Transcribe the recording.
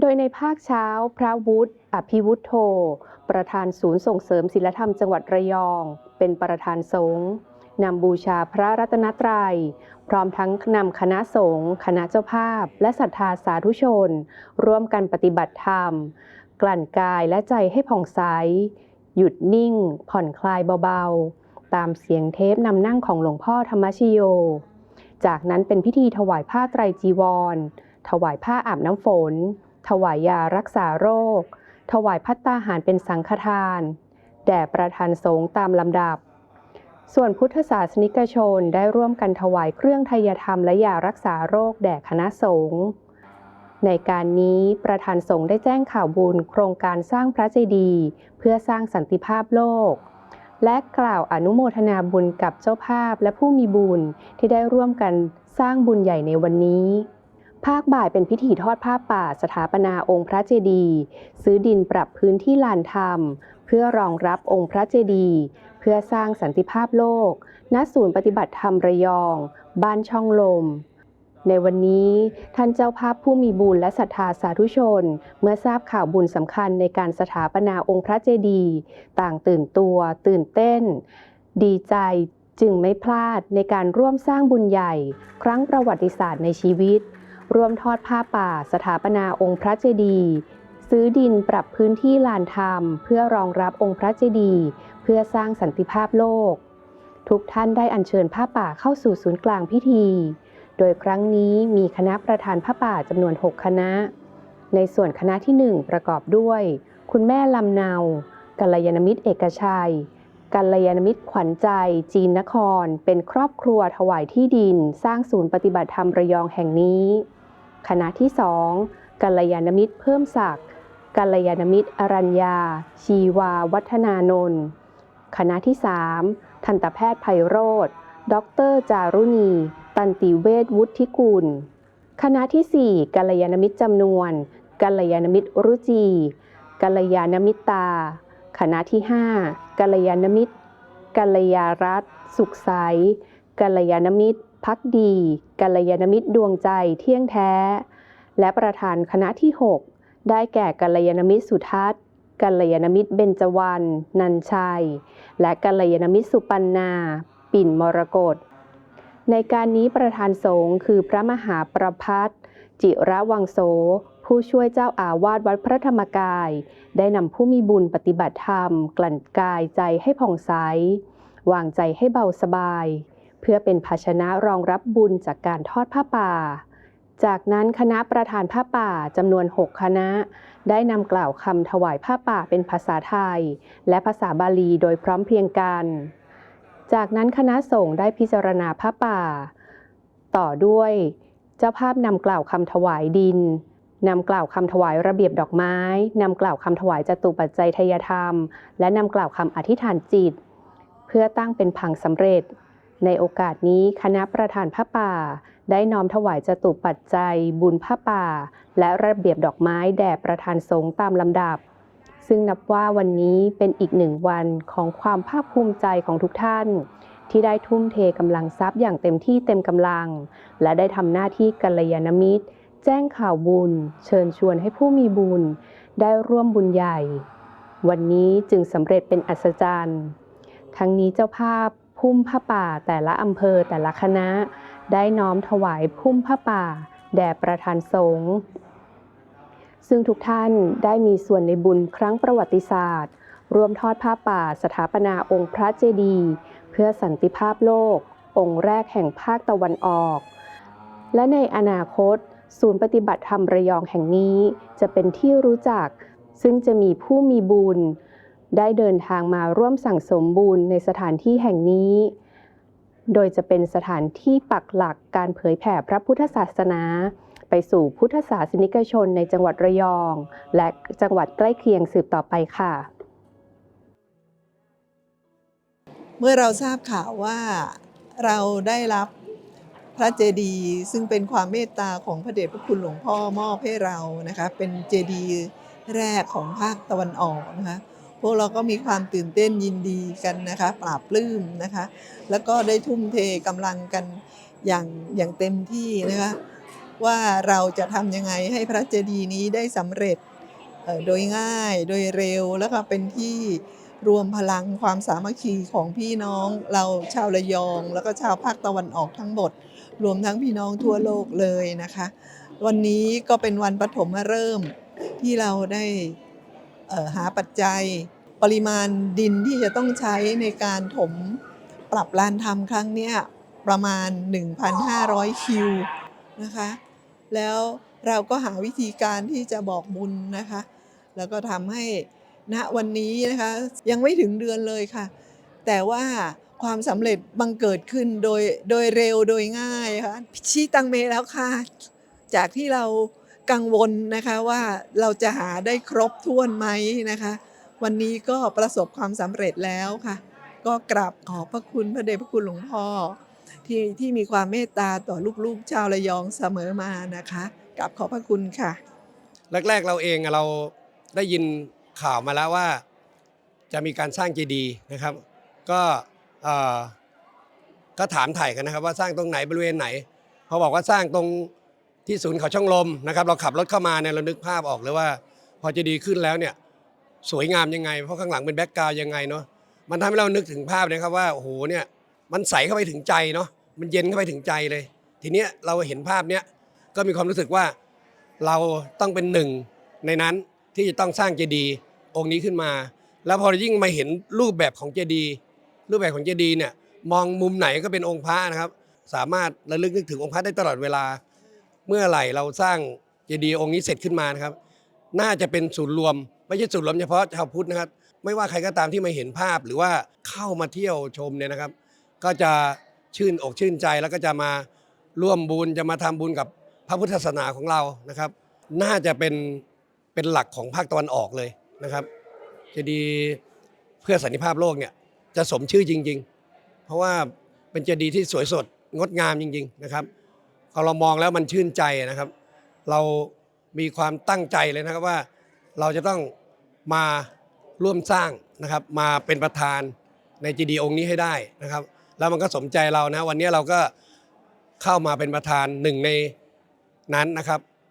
โดยในภาคเช้า พระวุฒิอภิวุฒโธ ประธานศูนย์ส่งเสริมศิลธรรมจังหวัดระยอง เป็นประธานสงฆ์นำบูชาพระรัตนตรัย พร้อมทั้งนำคณะสงฆ์คณะเจ้าภาพ และศรัทธาสาธุชน ร่วมกันปฏิบัติธรรม กลั่นกายและใจให้ผ่องใส หยุดนิ่ง ผ่อนคลายเบาๆ ตามเสียงเทปนำนั่งของหลวงพ่อธรรมชโย จากนั้นเป็นพิธีถวายผ้าไตรจีวร ถวายผ้าอาบน้ำฝน ถวายยารักษาโรค ถวายพัตตาหารเป็นสังฆทาน แด่ประธานสงฆ์ตามลำดับ ส่วนพุทธศาสนิกชนได้ร่วมกันถวายเครื่องทยธรรมและยารักษาโรคแด่คณะสงฆ์ในการนี้ประธานสงฆ์ได้แจ้งข่าวบุญโครงการสร้างพระเจดีย์เพื่อสร้างสันติภาพโลก และกล่าวอนุโมทนาบุญกับเจ้าภาพและผู้มีบุญที่ได้ร่วมกันสร้างบุญใหญ่ในวันนี้ ภาคบ่ายเป็นพิธีทอดผ้าป่าสถาปนาองค์พระเจดีย์ซื้อดินปรับพื้นที่ลานธรรม เพื่อรองรับองค์พระเจดีย์เพื่อสร้างสันติภาพโลก ณศูนย์ปฏิบัติธรรมระยอง บ้านช่องลม ในวันนี้ท่านเจ้าภาพผู้มีบุญและศรัทธาสาธุชน เมื่อทราบข่าวบุญสำคัญในการสถาปนาองค์พระเจดีย์ต่างตื่นตัว ตื่นเต้น ดีใจจึงไม่พลาดในการร่วมสร้างบุญใหญ่ ครั้งประวัติศาสตร์ในชีวิต ร่วมทอดผ้าป่าสถาปนาองค์พระเจดีย์ซื้อดินปรับพื้นที่ลานธรรม เพื่อรองรับองค์พระเจดีย์เพื่อสร้างสันติภาพโลก ทุกท่านได้อัญเชิญผ้าป่าเข้าสู่ศูนย์กลางพิธี โดยครั้งนี้มีคณะประธานผ้าป่าจำนวน 6 คณะ ในส่วนคณะที่ 1 ประกอบด้วย คุณแม่ลำเนากัลยาณมิตรเอกชัยกัลยาณมิตรขวัญใจจีนนคร เป็นครอบครัวถวายที่ดิน สร้างศูนย์ปฏิบัติธรรมระยองแห่งนี้ คณะที่ 2กัลยาณมิตรเพิ่มศักดิ์กัลยาณมิตรอรัญญา ชีวาวัฒนานนท์คณะที่ 3 ทันตแพทย์ไพโรธดร จารุณี ตันติเวชวุฒิกุล คณะที่ 4กัลยาณมิตรจำนวน กัลยาณมิตรรุจีกัลยาณมิตรตาคณะที่ 5กัลยาณมิตร กัลยารัตสุขใส กัลยาณมิตร พักดีกัลยาณมิตรดวงใจเที่ยงแท้ และประธานคณะที่ 6 ได้แก่กัลยาณมิตรสุทัศน์กัลยาณมิตรเบญจวรรณนันชัย และกัลยาณมิตรสุปันนา ปิ่นมรกตในการนี้ประธานสงฆ์คือพระมหาประพัฒจิระวังโส ผู้ช่วยเจ้าอาวาสวัดพระธรรมกาย ได้นำผู้มีบุญปฏิบัติธรรม กลั่นกายใจให้ผ่องใส วางใจให้เบาสบาย เพื่อเป็นภาชนะรองรับบุญจากการทอดผ้าป่า จากนั้นคณะประธานผ้าป่าจำนวน 6 คณะ ได้นำกล่าวคำถวายผ้าป่าเป็นภาษาไทย และภาษาบาลีโดยพร้อมเพรียงกัน จากนั้นคณะสงฆ์ได้พิจารณาผ้าป่า ต่อด้วย เจ้าภาพนำกล่าวคำถวายดินนำกล่าวคำถวายระเบียบดอกไม้ นำกล่าวคำถวายจตุปัจจัยทยธรรม และนำกล่าวคำอธิษฐานจิต เพื่อตั้งเป็นผังสำเร็จ ในโอกาสนี้คณะประธานผ้าป่า ได้น้อมถวายจตุปัจจัย บุญผ้าป่า และระเบียบดอกไม้แด่ประธานสงฆ์ตามลำดับ ซึ่งนับว่าวันนี้เป็นอีกหนึ่งวันของความภาคภูมิใจของทุกท่าน ที่ได้ทุ่มเทกำลังทรัพย์อย่างเต็มที่เต็มกำลัง และได้ทำหน้าที่กัลยาณมิตร แจ้งข่าวบุญ เชิญชวนให้ผู้มีบุญ ได้ร่วมบุญใหญ่ วันนี้จึงสำเร็จเป็นอัศจรรย์ ทั้งนี้เจ้าภาพ พุ่มผ้าป่าแต่ละอำเภอแต่ละคณะ ได้น้อมถวายพุ่มผ้าป่า แด่ประธานสงฆ์ซึ่งทุกท่านได้มีส่วนในบุญครั้งประวัติศาสตร์ รวมทอดผ้าป่าสถาปนาองค์พระเจดีย์เพื่อสันติภาพโลก องค์แรกแห่งภาคตะวันออก และในอนาคต ศูนย์ปฏิบัติธรรมระยองแห่งนี้จะเป็นที่รู้จัก ซึ่งจะมีผู้มีบุญ ได้เดินทางมาร่วมสั่งสมบุญในสถานที่แห่งนี้ โดยจะเป็นสถานที่ปักหลักการเผยแผ่พระพุทธศาสนา ไปสู่พุทธศาสนิกชนในจังหวัดระยอง และจังหวัดใกล้เคียงสืบต่อไปค่ะ เมื่อเราทราบข่าวว่าเราได้รับพระเจดีย์ซึ่งเป็นความเมตตาของพระเดชพระคุณหลวงพ่อมอบให้เรานะคะเป็นเจดีย์แรกของภาคตะวันออกนะคะ พวกเราก็มีความตื่นเต้นยินดีกันนะคะปราบปลื้มนะคะ แล้วก็ได้ทุ่มเทกำลังกันอย่างอย่างเต็มที่นะคะว่าเราจะทำยังไงให้พระเจดีย์นี้ได้สำเร็จโดยง่ายโดยเร็วแล้วก็เป็นที่รวมพลังความสามัคคีของพี่น้องเราชาวระยอง แล้วก็ชาวภาคตะวันออกทั้งหมด รวมทั้งพี่น้องทั่วโลกเลยนะคะ วันนี้ก็เป็นวันปฐมฤกษ์ที่เราได้ หาปัจจัย ปริมาณดินที่จะต้องใช้ในการถมปรับลานทำครั้งนี้ประมาณ 1,500 คิวนะคะ แล้วเราก็หาวิธีการที่จะบอกบุญนะคะ แล้วก็ทำให้ณวันนี้นะคะยังไม่ถึงเดือนเลยค่ะ แต่ว่าความสำเร็จบังเกิดขึ้นโดยโดยเร็วโดยง่ายค่ะชี้ตังเมแล้วค่ะ จากที่เรา กังวลนะคะว่าเราจะหาได้ครบถ้วนไหมนะคะ วันนี้ก็ประสบความสำเร็จแล้วค่ะ ก็กราบขอบพระคุณพระเดชพระคุณหลวงพ่อ ที่ที่มีความเมตตาต่อลูกๆชาวระยองเสมอมานะคะกราบขอบพระคุณค่ะ แรกๆเราเองอะเราได้ยินข่าวมาแล้วว่า จะมีการสร้างเจดีย์นะครับ ก็เอ่อก็ถามถ่ายกันนะครับ ว่าสร้างตรงไหนบริเวณไหนเขาบอกว่าสร้างตรง ที่ศูนย์เขาช่องลมนะครับเราขับรถเข้ามาเนี่ยเรานึกภาพออกเลยว่า พอเจดีขึ้นแล้วเนี่ยสวยงามยังไง เพราะข้างหลังเป็นแบ็กกราวยังไงเนาะมันทำให้เรานึกถึงภาพนะครับว่าโอ้โหเนี่ยมันใสเข้าไปถึงใจเนาะมันเย็นเข้าไปถึงใจเลย ทีเนี้ยเราเห็นภาพเนี้ยก็มีความรู้สึกว่าเราต้องเป็นหนึ่งในนั้นที่จะต้องสร้างเจดีย์องค์นี้ขึ้นมา แล้วพอยิ่งมาเห็นรูปแบบของเจดีย์รูปแบบของเจดีย์เนี่ยมองมุมไหนก็เป็นองค์พระนะครับ สามารถระลึกนึกถึงองค์พระได้ตลอดเวลา เมื่อไหร่เราสร้างเจดีย์องค์นี้เสร็จขึ้นมานะครับ น่าจะเป็นศูนย์รวม ไม่ใช่ศูนย์รวมเฉพาะชาวพุทธนะครับ ไม่ว่าใครก็ตามที่มาเห็นภาพหรือว่าเข้ามาเที่ยวชมเนี่ยนะครับ ก็จะชื่นอกชื่นใจแล้วก็จะมาร่วมบุญจะมาทำบุญกับพระพุทธศาสนาของเรานะครับ น่าจะเป็นเป็นหลักของภาคตะวันออกเลยนะครับเจดีย์เพื่อสันติภาพโลกเนี่ยจะสมชื่อจริง ๆ เพราะว่าเป็นเจดีย์ที่สวยสดงดงามจริง ๆ นะครับ พอเรามองแล้วมันชื่นใจนะครับ เรามีความตั้งใจเลยนะครับว่าเราจะต้องมาร่วมสร้างนะครับ มาเป็นประธานในจีดีองค์นี้ให้ได้นะครับ แล้วมันก็สมใจเรานะ วันนี้เราก็เข้ามาเป็นประธานหนึ่งในนั้นนะครับ